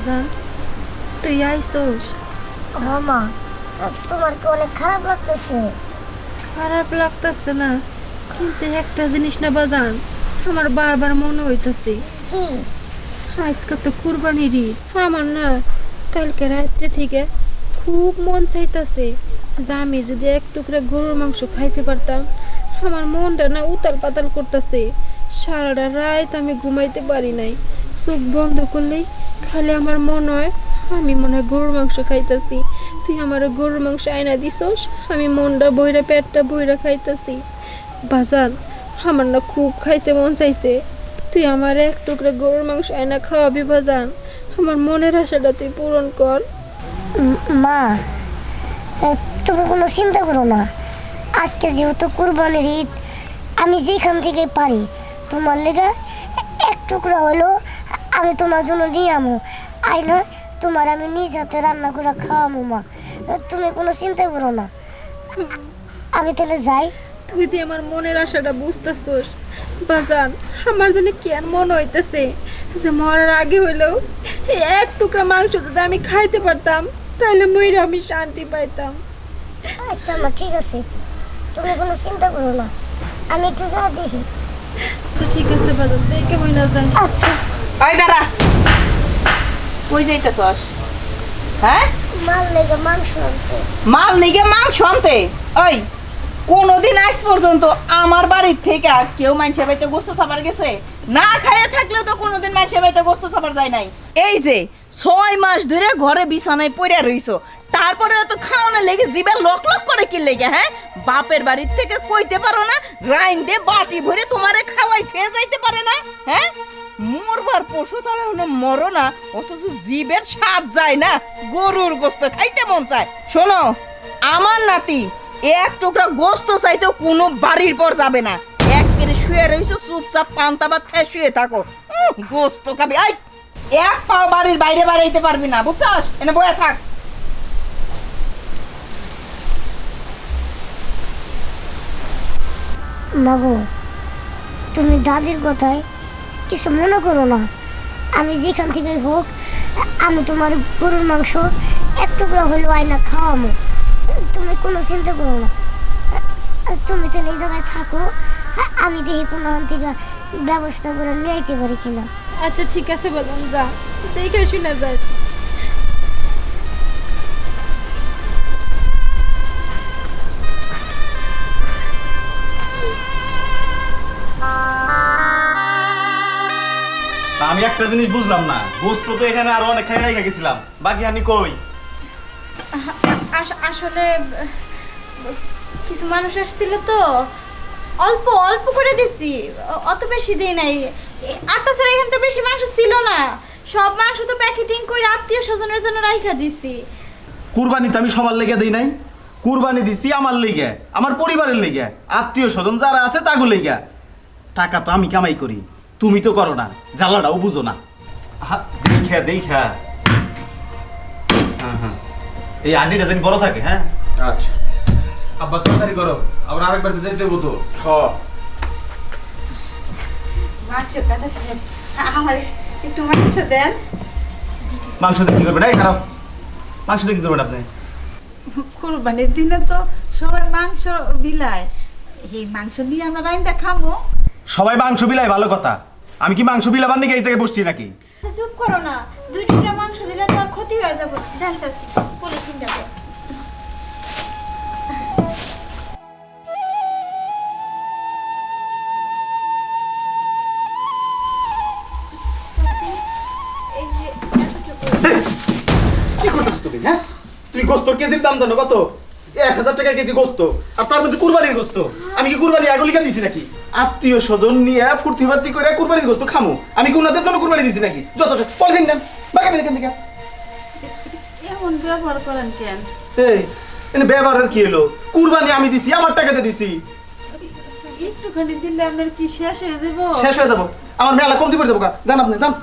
বাজান তুই আইসোস। তোমার কি অনেক খারাপ লাগতেছে। খারাপ লাগতেছে না। কিন্তু একটা জিনিস না বাজান আমার বারবার মনে হইতাছে। আজকে তো কুরবানির ঈদ আমার না কালকে রাত্রে থেকে খুব মন চাইতাছে যে আমি যদি এক টুকরা গরুর মাংস খাইতে পারতাম। আমার মনটা না উতাল পাতাল করতেছে। সারাটা রাত আমি ঘুমাইতে পারি নাই। চোখ বন্ধ করলেই খালি আমার মন হয়, আমি মনে হয় গরুর মাংস খাইতাছি। তুই আমার গরুর মাংস আয়না দিছস, আমি মনটা বইরা, পেটটা বইরা খাইতাছি। বাজান আমার না খুব খাইতে মন চাইছে। তুই আমার এক টুকরা গরুর মাংস আয়না খাওয়াবি বাজান আমার মনের আশাটা তুই পূরণ কর। মা তুমি কোনো চিন্তা করো না। আজকে যেহেতু কুরবানির ঈদ, আমি যেখান থেকে পারি তোমার লেগে এক টুকরা হলো আমি তোমার জন্য নিয়ে আমো। আই না তোমার আমি নিজ হাতে রান্না করে খাওয়ামো মা। তুমি কোনো চিন্তা করো না। আমি তাহলে যাই। তুই তুই আমার মনের আশাটা বুঝতেছস বাজান আমার জন্য কেন মনে হইতেছে? যে মরার আগে হইলেও এক টুকরা মাংস যদি আমি খাইতে পারতাম তাহলে ময়ূরে আমি শান্তি পাইতাম। আচ্ছা মা ঠিক আছে। তুমি কোনো চিন্তা করো না। আমি একটু যা দেখি। তো ঠিক আছে দেখে আচ্ছা। ওই দাঁড়া। কই যাইতেছস? হ্যাঁ? মাল লেগে মাংস আনতে। মাল নিগে মাংস আনতে? ওই কোনোদিন আজ পর্যন্ত আমার বাড়ির থেকে কেউ মানুষের বাড়িতে গোস্ত খাবার গেছে? না খাইয়ে থাকলেও তো কোনোদিন মানুষের বাড়িতে গোস্ত খাবার যায় নাই। এই যে ছয় মাস ধরে ঘরে বিছানায় পড়ে রইছো। তারপরে তো খাওয়ানো লেগে জিবে লক লক করে কি লেগে হ্যাঁ? বাপের বাড়ির থেকে কইতে পারো না রাইন বাটি ভরে তোমারে খাওয়াই খেয়ে যাইতে পারে না হ্যাঁ? মরবার পশু তবে হলো মরো না, অথচ জীবের স্বাদ যায় না, গরুর গোস্ত খাইতে মন চায়। শোনো, আমার নাতি এক টুকরা গোস্ত চাইতেও কোনো বাড়ির পর যাবে না। এক কেড়ে শুয়ে রইছো, চুপচাপ পান্তা ভাত খেয়ে শুয়ে থাকো। গোস্ত খাবি, আই! এক পাও বাড়ির বাইরে বাড়াইতে পারবি না, বুঝছস? এনে বয়ে থাক। মাগো তুমি দাদির কথায় কিছু মনে করো না। আমি যেখান থেকে হোক, আমি তোমার গরুর মাংস এক টুকরা হলেও আয়না খাওয়াবো। তুমি কোনো চিন্তা করো না। তুমি তাহলে এই জায়গায় থাকো, আমি দেখি কোনো থেকে ব্যবস্থা করে নিয়ে আইতে পারি কিনা। আচ্ছা ঠিক আছে বাজান যা। দেখে শুনে যায় আমি একটা জিনিস বুঝলাম না। গোস্ত তো এখানে আরও অনেক খাই রেখে গেছিলাম। বাকি আমি কই? আসলে কিছু মানুষ আসছিল তো। অল্প অল্প করে দিছি। অত বেশি দিই নাই। আর তাছাড়া এখানে তো বেশি মাংস ছিল না। সব মাংস তো প্যাকেটিং করে আত্মীয় স্বজনের জন্য রাইখা দিছি। কুরবানি তো আমি সবার লেগে দিই নাই। কুরবানি দিছি আমার লেগে আমার পরিবারের লেগে। আত্মীয় স্বজন যারা আছে তাগু লেগে। টাকা তো আমি কামাই করি। তুমি তো করো না জ্বালাটাও বুঝো না। দেখা দেখা। হ্যাঁ হ্যাঁ। এই আন্ডিটা যেন বড় থাকে হ্যাঁ? আচ্ছা। আব্বা তাড়াতাড়ি করো। আবার আরেকবার যেতে হব তো হ। মাংস কাটা শেষ। আমার একটু মাংস দেন। মাংস দিয়ে কি করবেন? এই খারাপ। মাংস দিয়ে কি করবেন আপনি? কুরবানির দিনে তো সবাই মাংস বিলায়। এই মাংস নিয়ে আমরা রাইন্দা খামো। সবাই মাংস বিলায় ভালো কথা। আমি কি মাংস বিলাবার নাকি এই জায়গায় বসছি নাকি? চুপ করো না দুই টুকরা মাংস দিলে তো আর ক্ষতি হয়ে যাবে দেন চাচি পলিথিন কি তুমি হ্যাঁ? কেজির দাম জানো কত? এক হাজার টাকা কেজি গোস্ত আর তার মধ্যে কুরবানির গোস্ত। আমি কি কুরবানি আগুলিকা দিছি নাকি? আত্মীয় স্বজন নিয়ে ফুর্তি ফার্তি করে কুরবানির গোস্ত খামু। আমি কি উনাদের জন্য কুরবানি দিছি নাকি? যত পলিথিন দেন বাগান এখান থেকে। এমন ব্যবহার করেন কেন? এই এনে ব্যবহারের কি হলো কুরবানি আমি দিছি আমার টাকাতে দিছি। একটুখানি দিলে আপনার কি শেষ হয়ে যাব? শেষ হয়ে যাব। আমার মেলা কমতি পড়ে যাব গা। আপনি যান।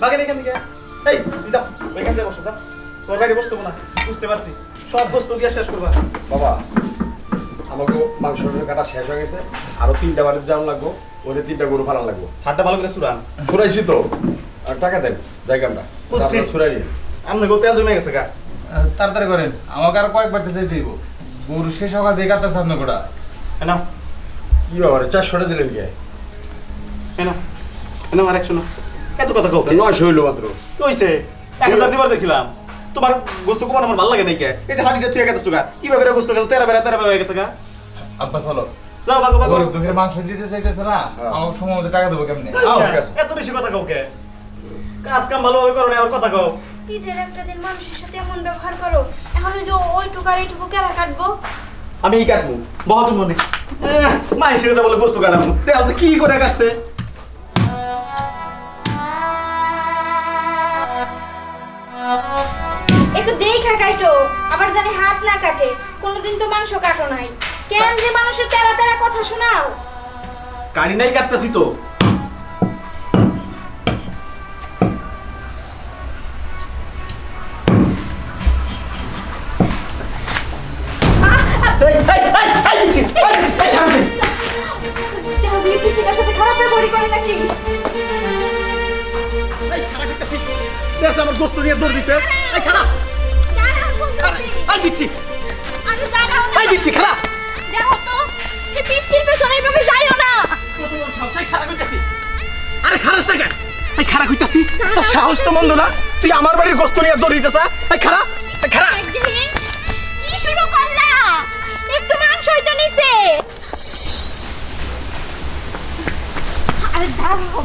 বাগান এখান থেকে। এই যাও। ওইখান থেকে বসো যাও। তোমার বাইরে বসতে না বুঝতে পারছি। সব বস্তু দিয়ে শেষ করবা। বাবা আমাকে মাংস কাটা শেষ হয়ে গেছে। আরও তিনটা বাড়ির জাম লাগবো ওদের তিনটা গরু ফালান লাগবো। হাতটা ভালো করে চুরান ছুরাইছি তো। আর টাকা দেন জায়গাটা। বুঝছি। ছুরাই নিন আপনার গোতে জমে গেছে গা। তাড়াতাড়ি করেন আমাকে আর কয়েকবার চাই দিব গরু শেষ হওয়া দিয়ে কাটতে সামনে গোটা। না কি ব্যাপারে চারশোটা দিলেন কে? কেন? কেন আর একশো না এত কথা কও নয়শো হইল মাত্র। কি হইছে? এক হাজার দিবার দেখছিলাম। তোমার গোস্ত কমান আমার ভালো লাগে নাই কে? এই যে হাঁটিটা তুই একাতে সুগা কি ব্যাপারে গোস্ত গেল? তেরা বেড়া তেরা বেড়া হয়ে গেছে গা। আব্বা চলো। যাও বাগো বাগো। দুঃখের মাংস দিতে চাইতেছে না হ্যাঁ। আমাকে সময় মতো টাকা দেবো কেমনে? আও, এত বেশি কথা কও কে? কাজ কাম ভালোভাবে করো না আর কথা কও। ঈদের একটা দিন মানুষের সাথে এমন ব্যবহার করো এখন ওই যে ওইটুকু আর এইটুকু কেরা কাটবো? আমি এই কাটবো বহুত মনে। মা হিসেবে বলে গোস্ত কাটাবো। দেখো তো কি করে কাটছে। একটু দেখা কাটো। আবার জানি হাত না কাটে। কোনোদিন তো মাংস কাটো নাই। কেন যে মানুষের তেরা তেরা কথা শোনাও? কাড়ি নাই কাটতেছি তো। খারাপ করে আমার গোস্ত নিয়ে দৌড় দিছে। দাঁড়াও, খাড়া, দিচ্ছি। আরে দাঁড়াও না। এই দিচ্ছি খাড়া দেখো তো এই পিচ্ছির পেছনে এইভাবে যাইও না। সবসাই করতেছি। আরে খারাস না কেন? এই খাড়া করতেছি তোর সাহস তো মন্দ না? তুই আমার বাড়ির গোস্ত নিয়ে দৌড় দিতেছ? খাড়া এই খাড়া। একদিন কি শুরু করলা? একটু মাংসই তো নিছে আরে দাঁড়াও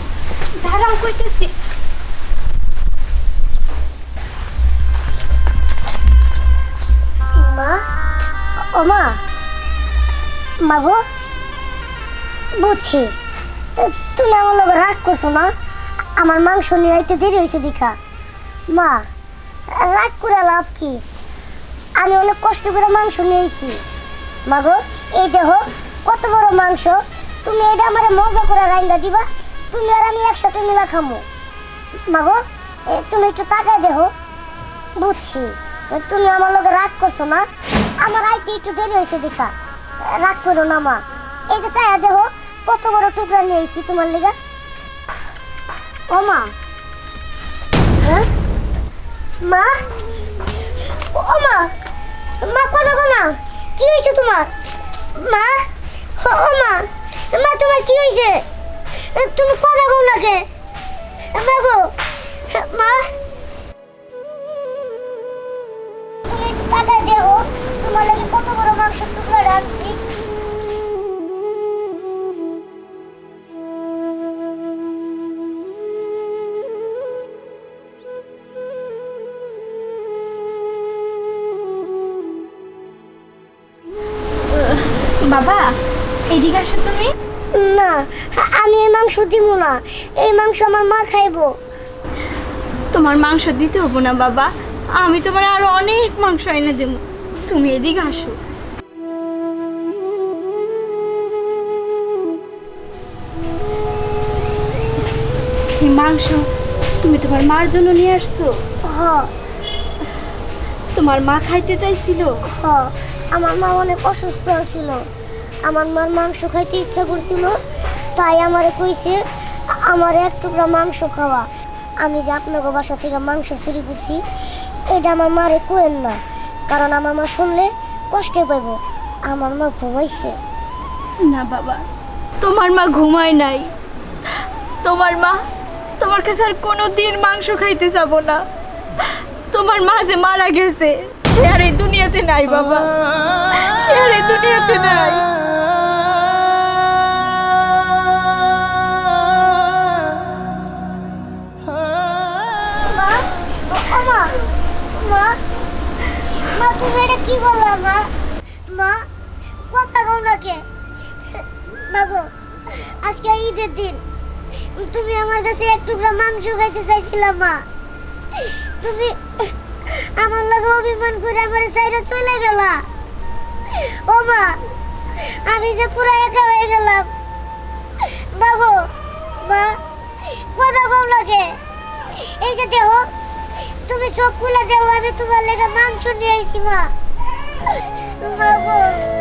দাঁড়াও কইতেছি। মা, ও মা মা গো বুঝছি। তুমি আমার লোক রাগ করছ না? আমার মাংস নিয়ে আইতে দেরি হয়েছে দেখা মা, রাগ করে লাভ কি? আমি অনেক কষ্ট করে মাংস নিয়ে আইছি। মা গো এই দেখো, কত বড় মাংস। তুমি এটা আমার মজা করে রান্না দিবা। তুমি আর আমি একসাথে মিলা খামো। মা গো তুমি একটু তাকায় দেখো। বুঝছি। তুমি আমার লগে রাগ করছ না? আমার আইতে একটু দেরি হয়েছে দেখা রাগ করো না মা। এই যে চায়া দেহ কত বড় টুকরা নিয়ে এসেছি তোমার লেগা। ও মা। হ্যাঁ? মা? ও মা। মা কথা কো না? কি হয়েছে তোমার? মা? ও মা। মা, তোমার কি হয়েছে? তুমি কথা কো না কে মা মা? একটু দেহ তোমার লাগে কত বড় মাংসের টুকরা রাখছি। বাবা এদিকে আসো তুমি। না আমি এই মাংস দিব না। এই মাংস আমার মা খাইবো। তোমার মাংস দিতে হব না বাবা। আমি তোমার আরও অনেক মাংস এনে দেবো। তুমি এদিকে আসো। মাংস? তুমি তোমার মার জন্য নিয়ে আসছো? হ। তোমার মা খাইতে চাইছিল? হ। আমার মা অনেক অসুস্থ ছিল আমার মার মাংস খাইতে ইচ্ছা করছিল তাই আমার কইছে আমার এক টুকরা মাংস খাওয়া। আমি যে আপনাকে বাসা থেকে মাংস চুরি করছি এটা আমার মারে কোয়েন না। কারণ আমার মা শুনলে কষ্টে পাইব। আমার মা ঘুমাইছে। না বাবা, তোমার মা ঘুমায় নাই। তোমার মা, তোমার কাছে আর কোনো দিন মাংস খাইতে যাব না। তোমার মা যে মারা গেছে, সে আর এই দুনিয়াতে নাই বাবা। সে আর এই দুনিয়াতে নাই। আজকে দিন। তুমি আমার কাছে এক টুকরা মাংস খাইতে চাইছিলাম মা। তুমি আমার লাগে অভিমান করে আমার সাইডে চলে গেলা। ও, মা, আমি যে পুরো একা হয়ে গেলাম। বাবু, মা, কথা কম লাগে। এই যে দেহ তুমি চোখ খুলে দেও আমি তোমার লেগে মাংস নিয়ে আইছি, মা। বাবু।